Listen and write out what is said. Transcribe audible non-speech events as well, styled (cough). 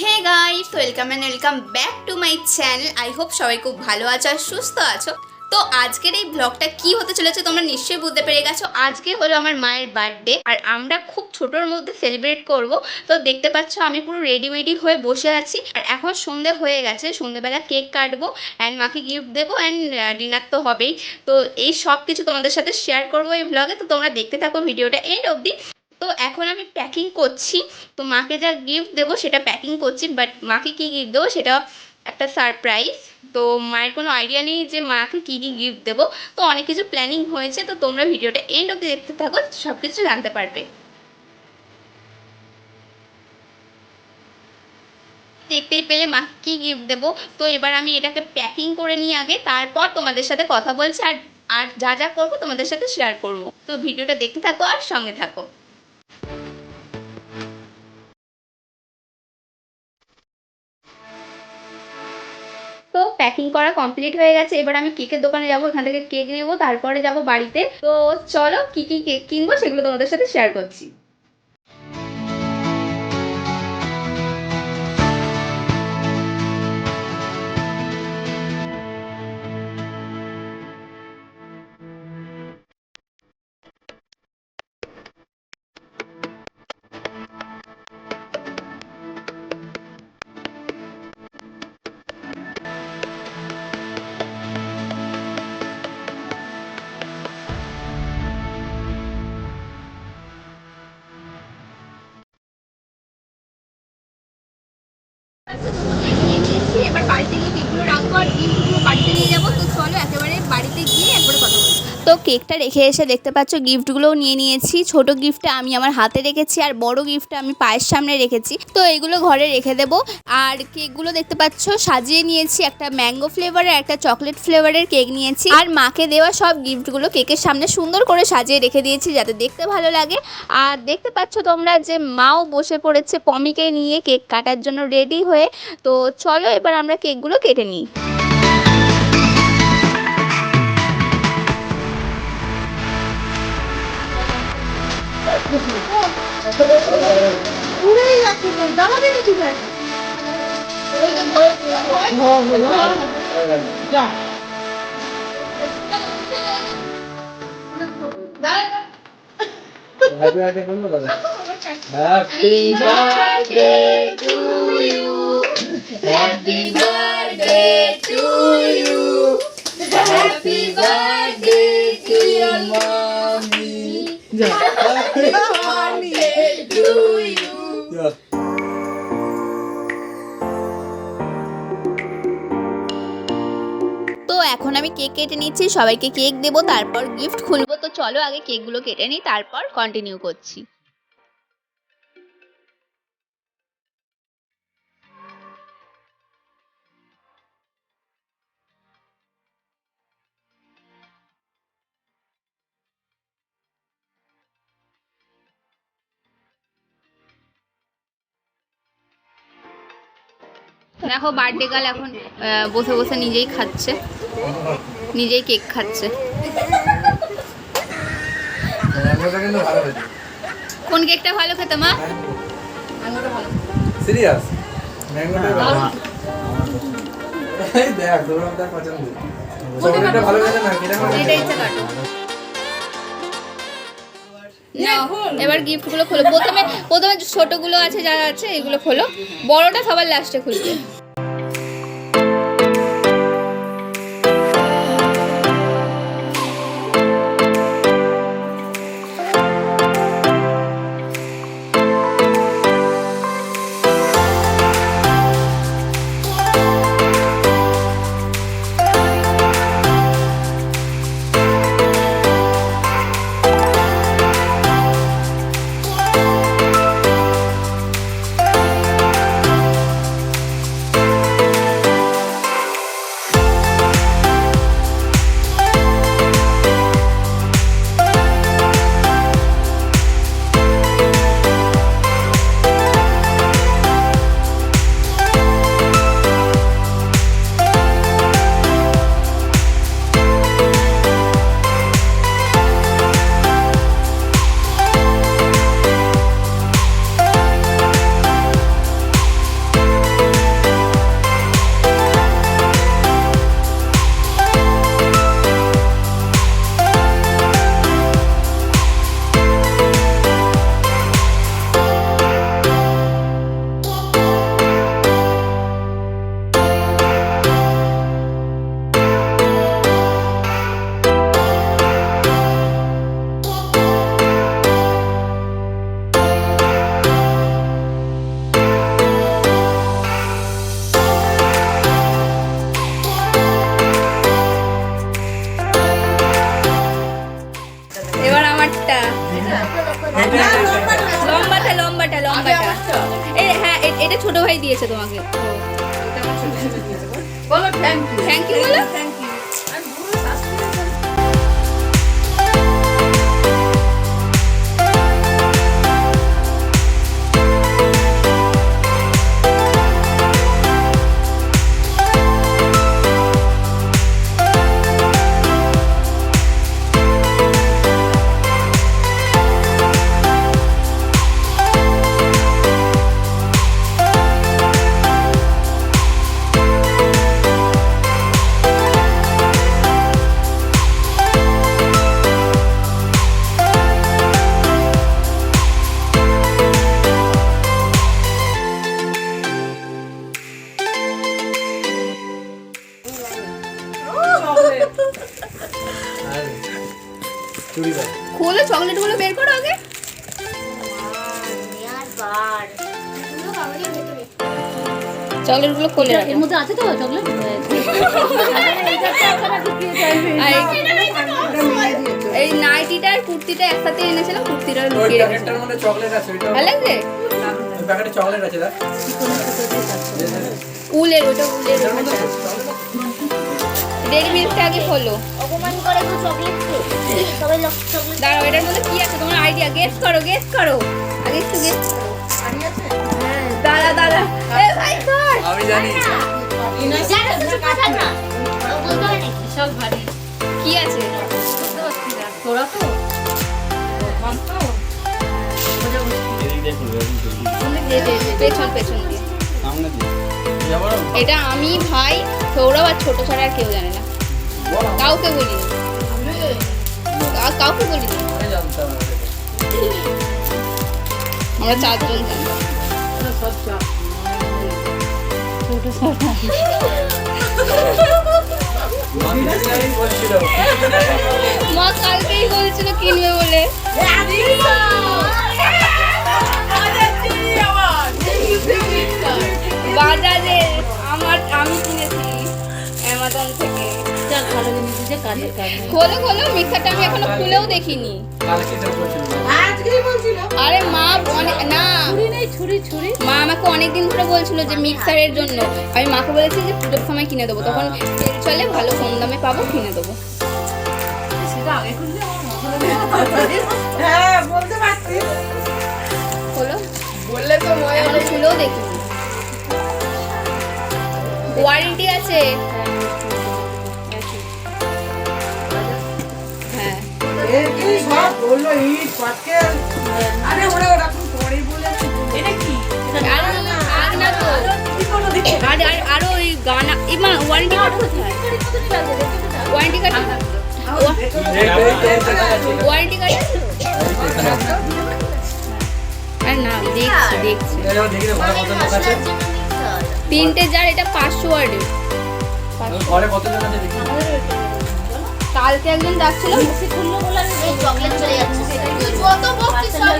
Hey guys welcome and welcome back to my channel I hope সবাই খুব ভালো আছো আর সুস্থ আছো। তো আজকের এই ব্লগটা কি হতে চলেছে তোমরা নিশ্চয়ই বুঝতে পেরে গেছো। আজকে হলো আমার মায়ের বার্থডে আর আমরা খুব ছোটোর মধ্যে সেলিব্রেট করব। তো দেখতে পাচ্ছ আমি পুরো রেডিমেডি হয়ে বসে আছি। আর এখন সন্ধে হয়ে গেছে, সন্ধেবেলা কেক কাটবো অ্যান্ড মাকে গিফট দেবো অ্যান্ড ডিনার তো হবেই। তো এই সব কিছু তোমাদের সাথে শেয়ার করব এই ব্লগে তো তোমরা দেখতে থাকো ভিডিওটা এন্ড অবধি। তো এখন আমি প্যাকিং করছি। তো মাকে যা গিফট দেবো সেটা প্যাকিং করছি বাট মাকে কী গিফট দেবো সেটা একটা সারপ্রাইজ তো মায়ের কোনো আইডিয়া নেই যে মাকে কী কী গিফট দেবো। তো অনেক কিছু প্ল্যানিং হয়েছে, তো তোমরা ভিডিওটা এন্ড অব্দি দেখতে থাকো সব কিছু জানতে পারবে। দেখতেই পেলে মাকে কী গিফট দেবো। তো এবার আমি এটাকে প্যাকিং করে নিই আগে, তারপর তোমাদের সাথে কথা বলছি, আর আর যা যা করব তোমাদের সাথে শেয়ার করব। তো ভিডিওটা দেখতে থাকো আর সঙ্গে থাকো। প্যাকিং করা কমপ্লিট হয়ে গেছে, এবার আমি কেকের দোকানে যাব, এখান থেকে কেক নেব, তারপরে যাব বাড়িতে। তো চলো কি কি কেক কিনবো সেগুলো তোমাদের সাথে শেয়ার করছি। এবার বাড়িতে গিয়ে কেকগুলো রাখব আর গিফটগুলো বাড়িতে নিয়ে যাব। তো চলো একেবারে বাড়িতে গিয়ে একবারে কথা তো কেকটা রেখে এসে দেখতে পাচ্ছ গিফটগুলোও নিয়ে নিয়েছি। ছোট গিফটটা আমি আমার হাতে রেখেছি আর বড় গিফটটা আমি পায়ের সামনে রেখেছি। তো এগুলো ঘরে রেখে দেব। আর কেকগুলো দেখতে পাচ্ছ, সাজিয়ে নিয়েছি একটা ম্যাঙ্গো ফ্লেভারের, একটা চকলেট ফ্লেভারের কেক নিয়েছি। আর মাকে দেওয়া সব গিফটগুলো কেকের সামনে সুন্দর করে সাজিয়ে রেখে দিয়েছি যাতে দেখতে ভালো লাগে। আর দেখতে পাচ্ছ তোমরা যে মাও বসে পড়েছে পমিকে নিয়ে কেক কাটার জন্য রেডি হয়ে। তো চলো এবার আমরা কেকগুলো কেটে নিই। Happy birthday to you Happy birthday to you Happy birthday to your mommy Happy birthday to you তো এখন আমি কেক কেটে নিচ্ছি, সবাইকে কেক দেবো, তারপর গিফট খুলবো। তো চলো আগে কেকগুলো কেটে নিই, তারপর কন্টিনিউ করছি। দেখো বার্থডে গার্ল এখন বসে বসে নিজেই খাচ্ছে। নিজেই কেক খাচ্ছে। কোন কেকটা ভালো খেতে মা? সিরিয়াস ভালো। দেখ পছন্দ ভালো না। এটা ইচ্ছা কাটো এবার গিফটগুলো খোলো। প্রথমে প্রথমে ছোটগুলো আছে যা আছে এগুলো খোলো। বড়টা সবার লাস্টে খুলবে। লম্বাটা লম্বাটা। লম্বাটা এই হ্যাঁ এটা ছোট ভাই দিয়েছে তোমাকে। বলো থ্যাংক ইউ বলো। চুড়িদার। খোলো চকলেটগুলো বের করো আগে। চকলেটগুলো খোলে রাখো। এর মধ্যে আছে তো চকলেট? (laughs) এই নাইটিটা আর কুর্তিটা একসাথে এনেছিলাম কুর্তিটা লুকিয়ে রেখেছিলাম চকলেট আছে ওইটা ভালো লাগছে? প্যাকেটে চকলেট আছে উলের ওটা উলের। ডেরি মিল্কটা আগে খোলো অপমান করে তো চকলেট সবাই চকলেট দাঁড়াও এটার মধ্যে কি আছে? তোমার আইডিয়া গেস করো গেস করো। আগে একটু গেস করো। দাঁড়া দাঁড়া। এ ভাই কর আমি জানি। জানো কিছু কথা না বলতে হয় ভারী কি আছে? তোরা তো? পেছন পেছন দিয়ে। যাব না? এটা আমি ভাই সৌরভ আর ছোট ছাড়া আর কেউ জানে না। কাউকে বলি কাউকে এটা। আমরা চারজন জানি। মা কালকেই বলছিল কিনবে বলে। ভালো জিনিস কাজে খোলো খোলো মিক্সারটা আমি এখনও খুলেও দেখিনি। কালকে তো বলছিল। আজকেই বলছিল? আরে মা অনেক না। ছুরি ছুরি ছুরি। মা আমাকে অনেকদিন ধরে বলছিল যে মিক্সারের জন্য। আমি মাকে বলেছি যে পুজোর সময় কিনে দেবো। তখন তেল চলে ভালো কম দামে পাবো কিনে দেবো। হ্যাঁ বলতে পারছিস খোলো। বললে তো মজা খুলেও দেখিনি। ওয়ারেন্টি আছে। বলল ইট পাটকেল। আরে ওরা ওরকম পরে বলে এটা কি? আর ওই গানা ইমা ওয়ারেন্টি কার্ড কোথায়? ওয়ারেন্টি কার্ড ওয়ারেন্টি কার্ড আরে না দেখছি দেখছি। এটা যখন দেখি তো ঘরে কত লোক আছে? তিনটে যার এটা পাঁচশো ওয়ার্ডের। ঘরে কতজন আছে দেখি। কালকে একজন ডাকছিল খুললো বলে আমি চকলেট চলে যাচ্ছে। যত বকছিস সব